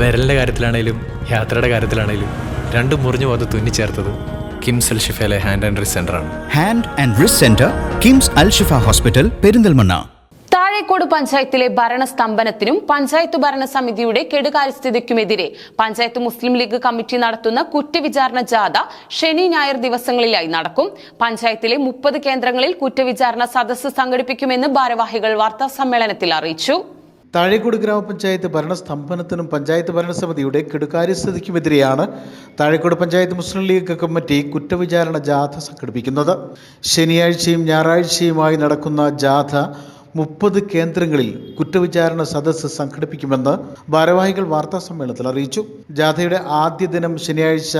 വിരലിന്റെ കാര്യത്തിലാണേലും യാത്രയുടെ കാര്യത്തിലാണേലും രണ്ടും മുറിഞ്ഞു പോകാതെ തുന്നിച്ചേർത്തത് കിംസ് അൽ ഷിഫയിലെ ഹാൻഡ് ആൻഡ് റിസ് ആണ്. Hand and wrist centre KIMS Al Shifa hospital Perinthalmanna. Thazhekode പഞ്ചായത്തിലെ ഭരണസ്തംഭനത്തിനും പഞ്ചായത്ത് ഭരണസമിതിയുടെ കെടുകാര്യസ്ഥിതിക്കുമെതിരെ പഞ്ചായത്ത് മുസ്ലിം ലീഗ് കമ്മിറ്റി നടത്തുന്ന കുറ്റവിചാരണ ജാഥ ശനി ഞായർ ദിവസങ്ങളിലായി നടക്കും. പഞ്ചായത്തിലെ മുപ്പത് കേന്ദ്രങ്ങളിൽ കുറ്റവിചാരണ സദസ്സ് സംഘടിപ്പിക്കുമെന്ന് ഭാരവാഹികൾ വാർത്താ സമ്മേളനത്തിൽ അറിയിച്ചു. താഴേക്കോട് ഗ്രാമപഞ്ചായത്ത് ഭരണസ്തംഭനത്തിനും പഞ്ചായത്ത് ഭരണസമിതിയുടെ കെടുകാര്യസ്ഥിതിക്കുമെതിരെയാണ് താഴേക്കോട് പഞ്ചായത്ത് മുസ്ലിം ലീഗ് കമ്മിറ്റി കുറ്റവിചാരണ ജാഥ സംഘടിപ്പിക്കുന്നത്. ശനിയാഴ്ചയും ഞായറാഴ്ചയുമായി നടക്കുന്ന ജാഥ മുപ്പത് കേന്ദ്രങ്ങളിൽ കുറ്റവിചാരണ സദസ്സ് സംഘടിപ്പിക്കുമെന്ന് ഭാരവാഹികൾ വാർത്താ സമ്മേളനത്തിൽ അറിയിച്ചു. ജാഥയുടെ ആദ്യ ദിനം ശനിയാഴ്ച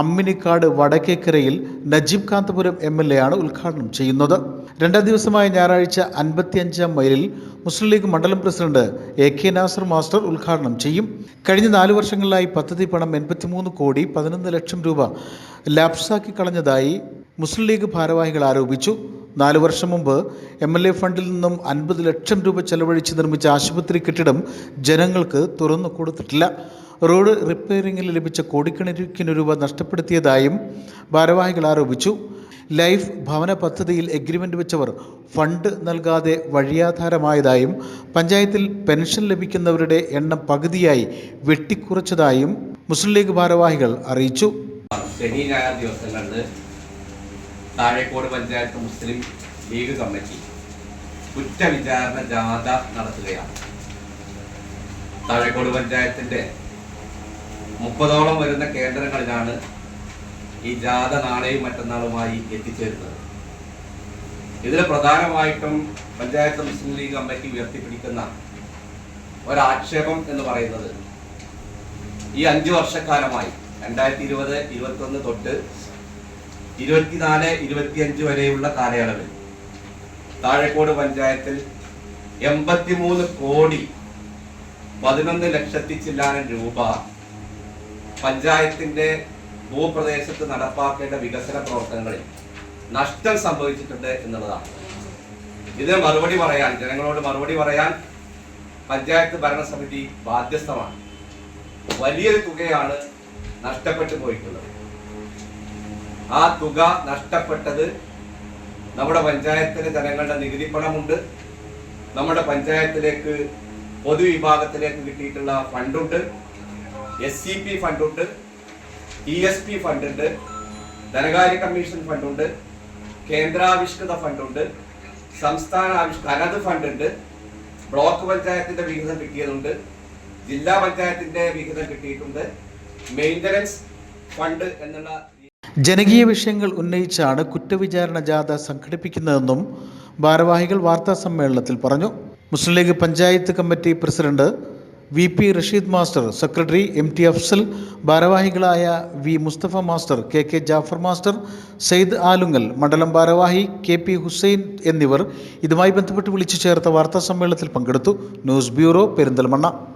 Amminikkad വടക്കേക്കരയിൽ Najeeb Kanthapuram M L A ആണ് ഉദ്ഘാടനം ചെയ്യുന്നത്. രണ്ടാം ദിവസമായ ഞായറാഴ്ച അൻപത്തിയഞ്ചാം മൈലിൽ മുസ്ലിം ലീഗ് മണ്ഡലം president A K Nasar master ഉദ്ഘാടനം ചെയ്യും. കഴിഞ്ഞ നാല് വർഷങ്ങളിലായി പദ്ധതി പണം എൺപത്തിമൂന്ന് കോടി പതിനൊന്ന് ലക്ഷം രൂപ ലാപ്സാക്കി കളഞ്ഞതായി മുസ്ലിം ലീഗ് ഭാരവാഹികൾ ആരോപിച്ചു. നാല് വർഷം മുമ്പ് എം എൽ എ ഫണ്ടിൽ നിന്നും അൻപത് ലക്ഷം രൂപ ചെലവഴിച്ച് നിർമ്മിച്ച ആശുപത്രി കെട്ടിടം ജനങ്ങൾക്ക് തുറന്നു കൊടുത്തിട്ടില്ല. റോഡ് റിപ്പയറിംഗിൽ ലഭിച്ച കോടിക്കണക്കിന് രൂപ നഷ്ടപ്പെടുത്തിയതായും ഭാരവാഹികൾ ആരോപിച്ചു. ലൈഫ് ഭവന പദ്ധതിയിൽ എഗ്രിമെന്റ് വെച്ചവർ ഫണ്ട് നൽകാതെ വഴിയാധാരമായതായും പഞ്ചായത്തിൽ പെൻഷൻ ലഭിക്കുന്നവരുടെ എണ്ണം പകുതിയായി വെട്ടിക്കുറച്ചതായും മുസ്ലിം ലീഗ് ഭാരവാഹികൾ അറിയിച്ചു. ശനി ദിവസങ്ങളിൽ താഴേക്കോട് പഞ്ചായത്ത് മുസ്ലിം ലീഗ് കമ്മിറ്റി കുറ്റവിചാരണ ജാഥ നടത്തുകയാണ്. താഴേക്കോട് പഞ്ചായത്തിന്റെ മുപ്പതോളം വരുന്ന കേന്ദ്രങ്ങളിലാണ് ഈ ജാഥ നാളെയും മറ്റന്നാളുമായി എത്തിച്ചേരുന്നത്. ഇതിൽ പ്രധാനമായിട്ടും പഞ്ചായത്ത് മുസ്ലിം ലീഗ് കമ്മിറ്റി ഉയർത്തിപ്പിടിക്കുന്ന ഒരാക്ഷേപം എന്ന് പറയുന്നത് ഈ അഞ്ചു വർഷക്കാലമായി രണ്ടായിരത്തി ഇരുപത് ഇരുപത്തൊന്ന് തൊട്ട് ഇരുപത്തിനാല് ഇരുപത്തിയഞ്ച് വരെയുള്ള കാലയളവിൽ താഴേക്കോട് പഞ്ചായത്തിൽ എൺപത്തിമൂന്ന് കോടി പതിനൊന്ന് ലക്ഷത്തി ചില്ലാനം രൂപ പഞ്ചായത്തിന്റെ ഭൂപ്രദേശത്ത് നടപ്പാക്കേണ്ട വികസന പ്രവർത്തനങ്ങളിൽ നഷ്ടം സംഭവിച്ചിട്ടുണ്ട് എന്നുള്ളതാണ്. ഇതിന് മറുപടി പറയാൻ ജനങ്ങളോട് മറുപടി പറയാൻ പഞ്ചായത്ത് ഭരണസമിതി ബാധ്യസ്ഥമാണ്. വലിയൊരു തുകയാണ് നഷ്ടപ്പെട്ടു പോയിട്ടുള്ളത്. ആ തുക നഷ്ടപ്പെട്ടത് നമ്മുടെ പഞ്ചായത്തിലെ ജനങ്ങളുടെ നികുതി പണമുണ്ട്. നമ്മുടെ പഞ്ചായത്തിലേക്ക് പൊതുവിഭാഗത്തിലേക്ക് കിട്ടിയിട്ടുള്ള ഫണ്ടുണ്ട്. എസ് സി പി ഫണ്ടുണ്ട് ഇ എസ് പി ഫണ്ടുണ്ട് ധനകാര്യ കമ്മീഷൻ ഫണ്ടുണ്ട് കേന്ദ്രാവിഷ്കൃത ഫണ്ടുണ്ട് സംസ്ഥാന അനത് ഫണ്ടുണ്ട് ബ്ലോക്ക് പഞ്ചായത്തിന്റെ വിഹിതം കിട്ടിയതുണ്ട് ജില്ലാ പഞ്ചായത്തിന്റെ വിഹിതം കിട്ടിയിട്ടുണ്ട് മെയിന്റനൻസ് ഫണ്ട് എന്നുള്ള ജനകീയ വിഷയങ്ങൾ ഉന്നയിച്ചാണ് കുറ്റവിചാരണ ജാഥ സംഘടിപ്പിക്കുന്നതെന്നും ഭാരവാഹികൾ വാർത്താ സമ്മേളനത്തിൽ പറഞ്ഞു. Muslim League panchayat committee president V P Rasheed master secretary M T Afsal ഭാരവാഹികളായ V Musthafa master K K Jaffer master Sayed Alungal മണ്ഡലം ഭാരവാഹി കെ പി ഹുസൈൻ എന്നിവർ ഇതുമായി ബന്ധപ്പെട്ട് വിളിച്ചു ചേർത്ത വാർത്താ സമ്മേളനത്തിൽ പങ്കെടുത്തു. News bureau Perinthalmanna.